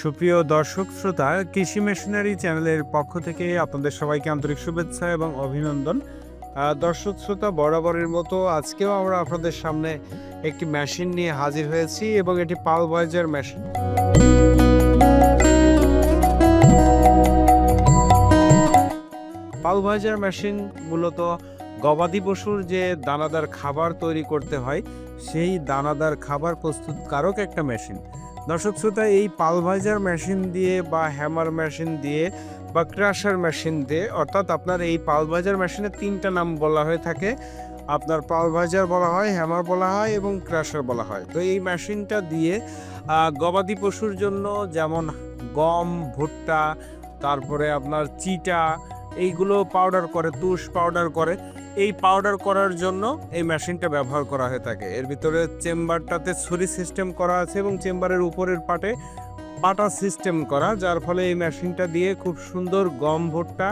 সুপ্রিয় দর্শক, শ্রোতা, কৃষি মেশিনারি চ্যানেলের পক্ষ থেকে আপনাদের সবাইকে আন্তরিক শুভেচ্ছা এবং অভিনন্দন। দর্শক, শ্রোতা, বরাবরের মতো আজকেও আমরা আপনাদের সামনে একটি মেশিন নিয়ে হাজির হয়েছি এবং এটি পাল ভয়েজার মেশিন। পাল ভয়েজার মেশিন মূলত গবাদি পশুর যে দানাদার খাবার তৈরি করতে হয়, সেই দানাদার খাবার প্রস্তুতকারক একটা মেশিন। দর্শক শ্রোতা, এই পালভাইজার মেশিন দিয়ে বা হ্যামার মেশিন দিয়ে বা ক্রাশার মেশিন দিয়ে, অর্থাৎ আপনার এই পালভাইজার মেশিনের তিনটা নাম বলা হয়ে থাকে। আপনার পালভাইজার বলা হয়, হ্যামার বলা হয় এবং ক্রাশার বলা হয়। তো এই মেশিনটা দিয়ে গবাদি পশুর জন্য যেমন গম, ভুট্টা, তারপরে আপনার চিটা এইগুলো পাউডার করে, তুষ পাউডার করে। এই পাউডার করার জন্য এই মেশিনটা ব্যবহার করা হয়ে থাকে। এর ভিতরে চেম্বারটাতে ছুরি সিস্টেম করা আছে এবং চেম্বারের উপরের পাটে পাটা সিস্টেম করা, যার ফলে এই মেশিনটা দিয়ে খুব সুন্দর গম ভুট্টা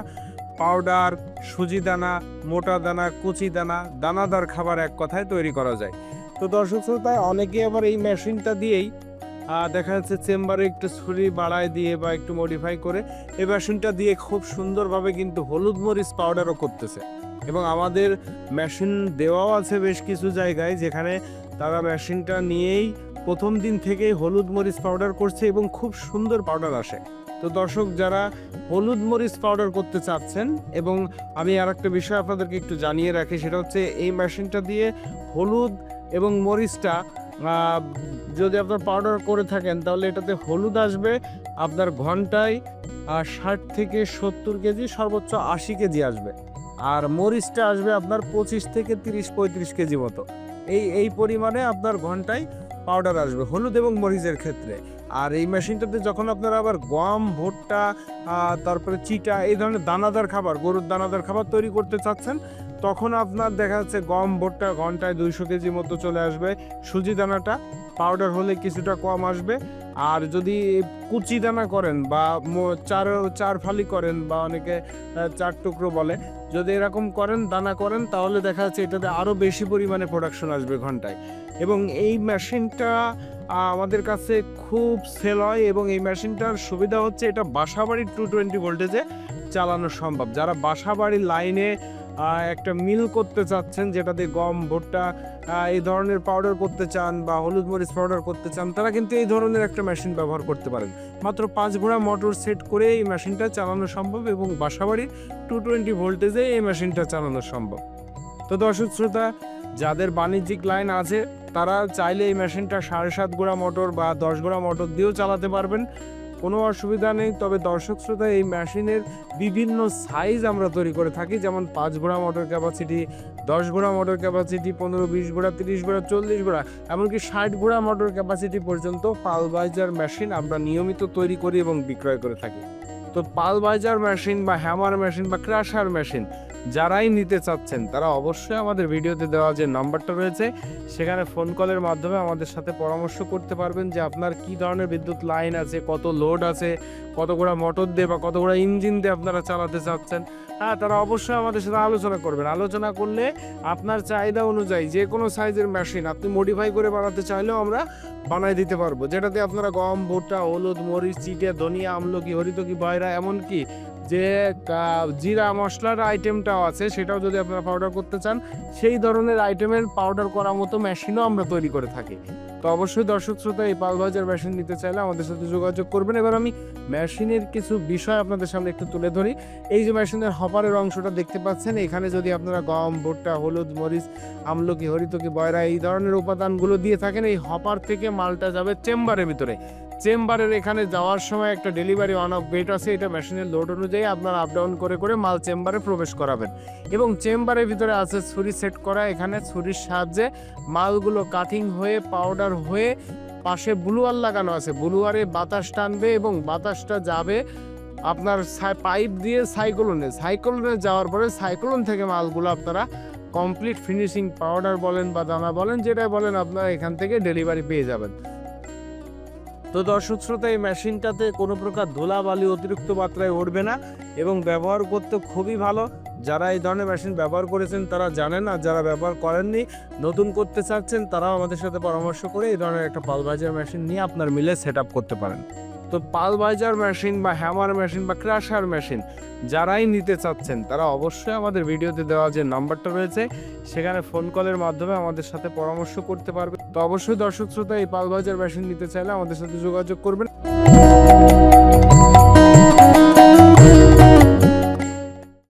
পাউডার সুজি দানা, মোটা দানা, কুচি দানা, দানাদার খাবার এক কথায় তৈরি করা যায়। তো দর্শক শ্রোতায় অনেকে আবার এই মেশিনটা দিয়েই দেখা যাচ্ছে চেম্বারে একটু ছুরি বাড়ায় দিয়ে বা একটু মডিফাই করে এই মেশিনটা দিয়ে খুব সুন্দরভাবে কিন্তু হলুদ মরিচ পাউডারও করতেছে। এবং আমাদের মেশিন দেওয়াও আছে বেশ কিছু জায়গায় যেখানে তারা মেশিনটা নিয়েই প্রথম দিন থেকেই হলুদ মরিচ পাউডার করছে এবং খুব সুন্দর পাউডার আসে। তো দর্শক, যারা হলুদ মরিচ পাউডার করতে চাচ্ছেন এবং আমি আর একটা বিষয় আপনাদেরকে একটু জানিয়ে রাখি, সেটা হচ্ছে এই মেশিনটা দিয়ে হলুদ এবং মরিচটা যদি আপনার পাউডার করে থাকেন, তাহলে এটাতে হলুদ আসবে, আপনার ঘন্টায় ষাট থেকে সত্তর কেজি, সর্বোচ্চ আশি কেজি আসবে। আর মরিচটা আসবে আপনার পঁচিশ থেকে তিরিশ, পঁয়ত্রিশ কেজি মতো। এই এই পরিমাণে আপনার ঘন্টায় পাউডার আসবে, হলুদ এবং মরিচের ক্ষেত্রে। আর এই মেশিনটাতে যখন আপনারা আবার গম, ভুট্টা তারপরে চিটা, এই ধরনের দানাদার খাবার, গরুর দানাদার খাবার তৈরি করতে চাচ্ছেন তখন আপনার দেখা যাচ্ছে গম ভুট্টা ঘন্টায় দুইশো কেজি মতো চলে আসবে। সুজি দানাটা পাউডার হলে কিছুটা কম আসবে। আর যদি কুচি দানা করেন বা চার চার ফালি করেন বা অনেকে চার টুকরো বলে, যদি এরকম করেন, দানা করেন, তাহলে দেখা যাচ্ছে এটাতে আরও বেশি পরিমাণে প্রোডাকশন আসবে ঘন্টায়। এবং এই মেশিনটা আমাদের কাছে খুব সেল হয় এবং এই মেশিনটার সুবিধা হচ্ছে এটা বাসাবাড়ির টু টোয়েন্টি ভোল্টেজে চালানো সম্ভব। যারা বাসাবাড়ির লাইনে একটা মিল করতে চাচ্ছেন যেটাতে গম, ভুট্টা এই ধরনের পাউডার করতে চান বা হলুদ মরিচ পাউডার করতে চান, তারা কিন্তু এই ধরনের একটা মেশিন ব্যবহার করতে পারেন। মাত্র পাঁচ ঘোড়া মোটর সেট করে এই মেশিনটা চালানো সম্ভব এবং বাসাবাড়ির টু টোয়েন্টি ভোল্টেজে এই মেশিনটা চালানো সম্ভব। তো দর্শক শ্রোতা, যাদের বাণিজ্যিক লাইন আছে, তারা চাইলে এই মেশিনটা সাড়ে সাত গোড়া মোটর বা দশ গোড়া মোটর দিয়েও চালাতে পারবেন। কোনো অসুবিধা নেই, তবে দর্শক শ্রোতা, এই মেশিনের বিভিন্ন সাইজ আমরা তৈরি করে থাকি। যেমন পাঁচ ঘোড়া মোটর ক্যাপাসিটি দশ ঘোড়া মোটর ক্যাপাসিটি পনেরো, বিশ ঘোড়া, তিরিশ ঘোড়া, চল্লিশ ঘোড়া, এমনকি ষাট ঘোড়া মোটর ক্যাপাসিটি পর্যন্ত পালবাইজার মেশিন আমরা নিয়মিত তৈরি করি এবং বিক্রয় করে থাকি। তো পালবাইজার মেশিন বা হ্যামার মেশিন বা ক্রাশার মেশিন যারাই নিতে চাচ্ছেন, তারা অবশ্যই আমাদের ভিডিওতে দেওয়া যে নাম্বারটা রয়েছে, সেখানে ফোন কলের মাধ্যমে আমাদের সাথে পরামর্শ করতে পারবেন যে আপনার কি ধরনের বিদ্যুৎ লাইন আছে, কত লোড আছে, কত গোড়া মোটর দিয়ে বা কত গোড়া ইঞ্জিন দিয়ে আপনারা চালাতে চাচ্ছেন। হ্যাঁ তারা অবশ্যই আমাদের সাথে আলোচনা করবেন। আলোচনা করলে আপনার চাহিদা অনুযায়ী যে কোনো সাইজের মেশিন আপনি মডিফাই করে বানাতে চাইলেও আমরা বানাই দিতে পারব। যেটাতে আপনারা গম, ভুট্টা, হলুদ, মরিচ চিটে ধনিয়া, আমলকি, হরিতকি, বয়রা এমনকি যে জিরা মশলার আইটেমটাও আছে, সেটাও যদি আপনারা পাউডার করতে চান, সেই ধরনের আইটেমের পাউডার করার মতো মেশিনও আমরা তৈরি করে থাকি। তো অবশ্যই দর্শক শ্রোতা, এই পালভাজার মেশিন নিতে চাইলে আমাদের সাথে যোগাযোগ করবেন। এবার আমি মেশিনের কিছু বিষয় আপনাদের সামনে একটু তুলে ধরি। এই যে মেশিনের হপারের অংশটা দেখতে পাচ্ছেন, এখানে যদি আপনারা গম, ভুট্টা, হলুদ, মরিচ, আমলকি, হরিতকি, বয়রা, এই ধরনের উপাদানগুলো দিয়ে থাকেন, এই হপার থেকে মালটা যাবে চেম্বারের ভিতরে। চেম্বারের এখানে যাওয়ার সময় একটা ডেলিভারি অন অফ গেট আছে, এটা মেশিনের লোড অনুযায়ী আপনার আপ ডাউন করে করে মাল চেম্বারে প্রবেশ করাবেন। এবং চেম্বারের ভিতরে আছে ছুরি সেট করা, এখানে ছুরির সাহায্যে মালগুলো কাটিং হয়ে পাউডার হয়ে পাশে ব্লুয়ার লাগানো আছে। ব্লুয়ারে বাতাস টানবে এবং বাতাসটা যাবে আপনার পাইপ দিয়ে সাইক্লোনে সাইক্লোনে যাওয়ার পরে সাইক্লোন থেকে মালগুলো আপনারা কমপ্লিট ফিনিশিং পাউডার বলেন বা দানা বলেন, যেটা বলেন আপনারা এখান থেকে ডেলিভারি পেয়ে যাবেন। তো দর্শক শ্রোতা, এই মেশিনটাতে কোনো প্রকার ধুলাবালি অতিরিক্ত মাত্রায় উঠবে না এবং ব্যবহার করতে খুবই ভালো। যারা এই ধরনের মেশিন ব্যবহার করেছেন, তারা জানেন আর যারা ব্যবহার করেননি, নতুন করতে চাচ্ছেন, তারাও আমাদের সাথে পরামর্শ করে এই ধরনের একটা পালবাজার মেশিন নিয়ে আপনার মিলে সেট করতে পারেন। তো পাল বাইজার মেশিন বা হ্যামার মেশিন বা ক্রাশার মেশিন যারাই নিতে চাচ্ছেন, তারা অবশ্যই আমাদের ভিডিওতে দেওয়া যে নাম্বারটা রয়েছে, সেখানে ফোন কলের মাধ্যমে আমাদের সাথে পরামর্শ করতে পারবে। তো অবশ্যই দর্শক শ্রোতা, এই পালভাইজার মেশিন নিতে চাইলে আমাদের সাথে যোগাযোগ করবেন।